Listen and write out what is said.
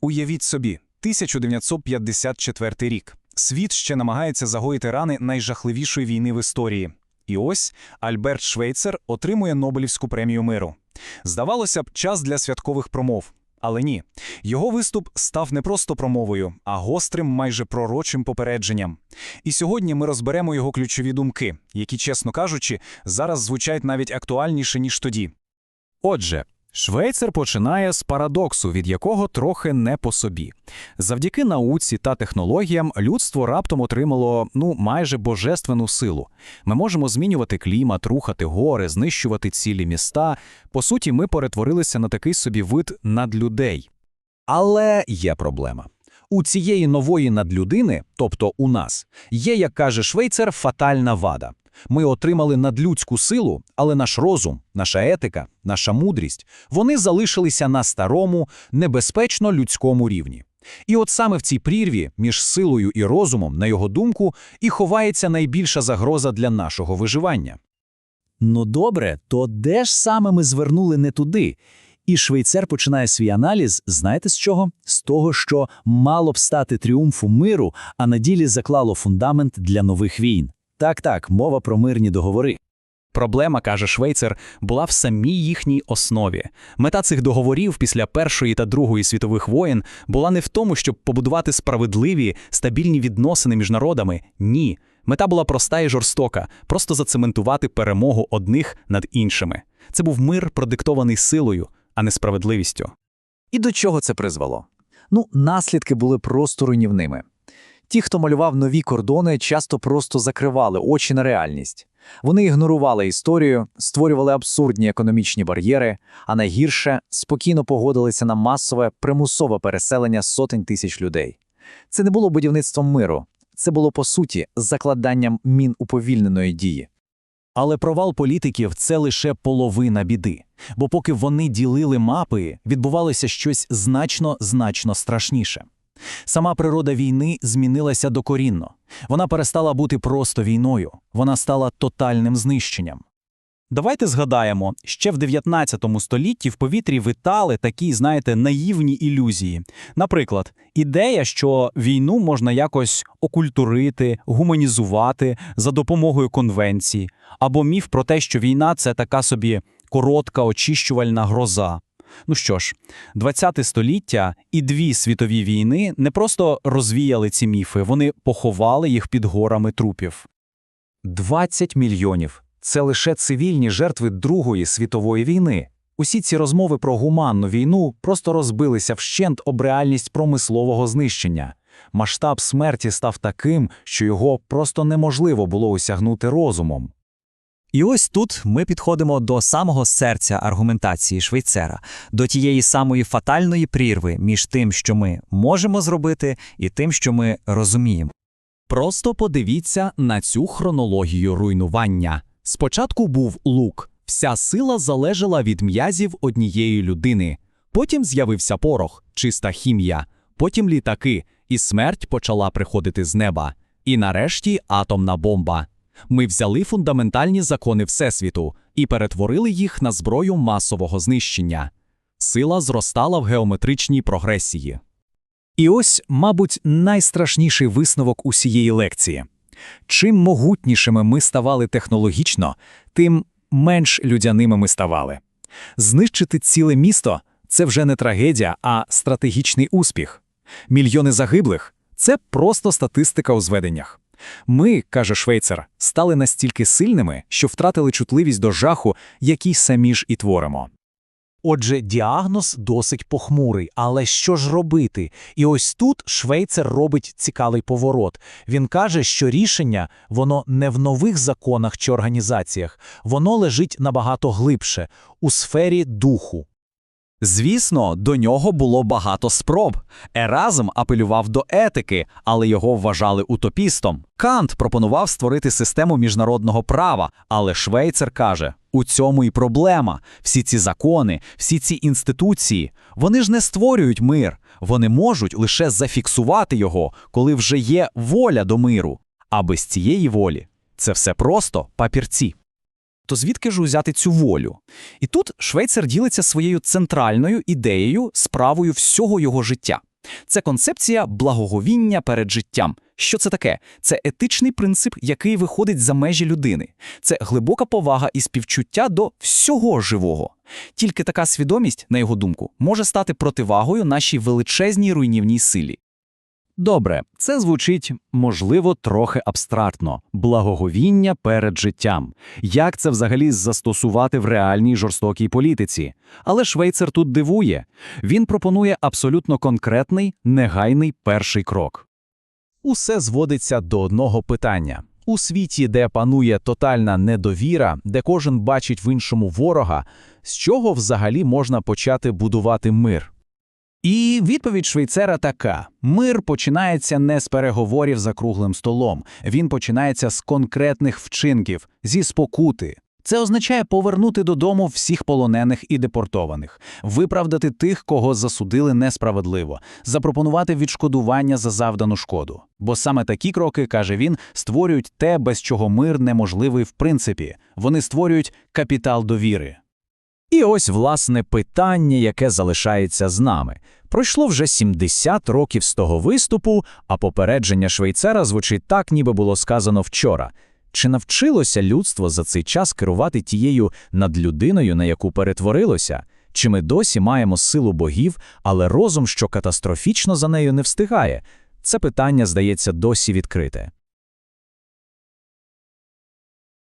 Уявіть собі, 1954 рік. Світ ще намагається загоїти рани найжахливішої війни в історії. І ось Альберт Швейцер отримує Нобелівську премію миру. Здавалося б, час для святкових промов. Але ні, його виступ став не просто промовою, а гострим, майже пророчим попередженням. І сьогодні ми розберемо його ключові думки, які, чесно кажучи, зараз звучать навіть актуальніше, ніж тоді. Отже, Швейцар починає з парадоксу, від якого трохи не по собі. Завдяки науці та технологіям людство раптом отримало ну майже божественну силу. Ми можемо змінювати клімат, рухати гори, знищувати цілі міста. По суті, ми перетворилися на такий собі вид надлюдей. Але є проблема. У цієї нової надлюдини, тобто у нас, є, як каже Швейцар, фатальна вада. Ми отримали надлюдську силу, але наш розум, наша етика, наша мудрість, вони залишилися на старому, небезпечно людському рівні. І от саме в цій прірві між силою і розумом, на його думку, і ховається найбільша загроза для нашого виживання. Ну добре, то де ж саме ми звернули не туди? І швейцар починає свій аналіз, знаєте з чого? З того, що мало б стати тріумфу миру, а на ділі заклало фундамент для нових війн. Так-так, мова про мирні договори. Проблема, каже Швейцер, була в самій їхній основі. Мета цих договорів після Першої та Другої світових воєн була не в тому, щоб побудувати справедливі, стабільні відносини між народами. Ні. Мета була проста і жорстока просто зацементувати перемогу одних над іншими. Це був мир, продиктований силою, а не справедливістю. І до чого це призвело? Ну, наслідки були просто руйнівними. Ті, хто малював нові кордони, часто просто закривали очі на реальність. Вони ігнорували історію, створювали абсурдні економічні бар'єри, а найгірше спокійно погодилися на масове примусове переселення сотень тисяч людей. Це не було будівництвом миру, це було по суті закладанням мін уповільненої дії. Але провал політиків це лише половина біди. Бо поки вони ділили мапи, відбувалося щось значно значно страшніше. Сама природа війни змінилася докорінно. Вона перестала бути просто війною, вона стала тотальним знищенням. Давайте згадаємо, ще в 19 столітті в повітрі витали такі, знаєте, наївні ілюзії. Наприклад, ідея, що війну можна якось окультурити, гуманізувати за допомогою конвенцій, або міф про те, що війна це така собі коротка очищувальна гроза. Ну що ж, 20 століття і дві світові війни не просто розвіяли ці міфи, вони поховали їх під горами трупів. 20 мільйонів – це лише цивільні жертви Другої світової війни. Усі ці розмови про гуманну війну просто розбилися вщент об реальність промислового знищення. Масштаб смерті став таким, що його просто неможливо було осягнути розумом. І ось тут ми підходимо до самого серця аргументації Швейцера, до тієї самої фатальної прірви між тим, що ми можемо зробити, і тим, що ми розуміємо. Просто подивіться на цю хронологію руйнування. Спочатку був лук, вся сила залежала від м'язів однієї людини. Потім з'явився порох, чиста хімія, потім літаки, і смерть почала приходити з неба. І нарешті атомна бомба. Ми взяли фундаментальні закони Всесвіту і перетворили їх на зброю масового знищення. Сила зростала в геометричній прогресії. І ось, мабуть, найстрашніший висновок усієї лекції. Чим могутнішими ми ставали технологічно, тим менш людяними ми ставали. Знищити ціле місто це вже не трагедія, а стратегічний успіх. Мільйони загиблих це просто статистика у зведеннях. Ми, каже Швейцер, стали настільки сильними, що втратили чутливість до жаху, який самі ж і творимо. Отже, діагноз досить похмурий, але що ж робити? І ось тут Швейцер робить цікавий поворот. Він каже, що рішення воно не в нових законах чи організаціях, воно лежить набагато глибше у сфері духу. Звісно, до нього було багато спроб. Еразм апелював до етики, але його вважали утопістом. Кант пропонував створити систему міжнародного права, але Швейцер каже: у цьому і проблема. Всі ці закони, всі ці інституції, вони ж не створюють мир, вони можуть лише зафіксувати його, коли вже є воля до миру. А без цієї волі це все просто папірці. То звідки ж узяти цю волю? І тут Швейцер ділиться своєю центральною ідеєю, справою всього його життя. Це концепція благоговіння перед життям. Що це таке? Це етичний принцип, який виходить за межі людини. Це глибока повага і співчуття до всього живого. Тільки така свідомість, на його думку, може стати противагою нашій величезній руйнівній силі. Добре, це звучить, можливо, трохи абстрактно. Благоговіння перед життям. Як це взагалі застосувати в реальній жорстокій політиці? Але Швейцер тут дивує. Він пропонує абсолютно конкретний, негайний перший крок. Усе зводиться до одного питання. У світі, де панує тотальна недовіра, де кожен бачить в іншому ворога, з чого взагалі можна почати будувати мир? І відповідь Швейцера така: мир починається не з переговорів за круглим столом, він починається з конкретних вчинків, зі спокути. Це означає повернути додому всіх полонених і депортованих, виправдати тих, кого засудили несправедливо, запропонувати відшкодування за завдану шкоду. Бо саме такі кроки, каже він, створюють те, без чого мир неможливий в принципі. Вони створюють капітал довіри. І ось, власне, питання, яке залишається з нами. Пройшло вже 70 років з того виступу, а попередження Швейцера звучить так, ніби було сказано вчора. Чи навчилося людство за цей час керувати тією надлюдиною, на яку перетворилося? Чи ми досі маємо силу богів, але розум, що катастрофічно за нею не встигає? Це питання, здається, досі відкрите.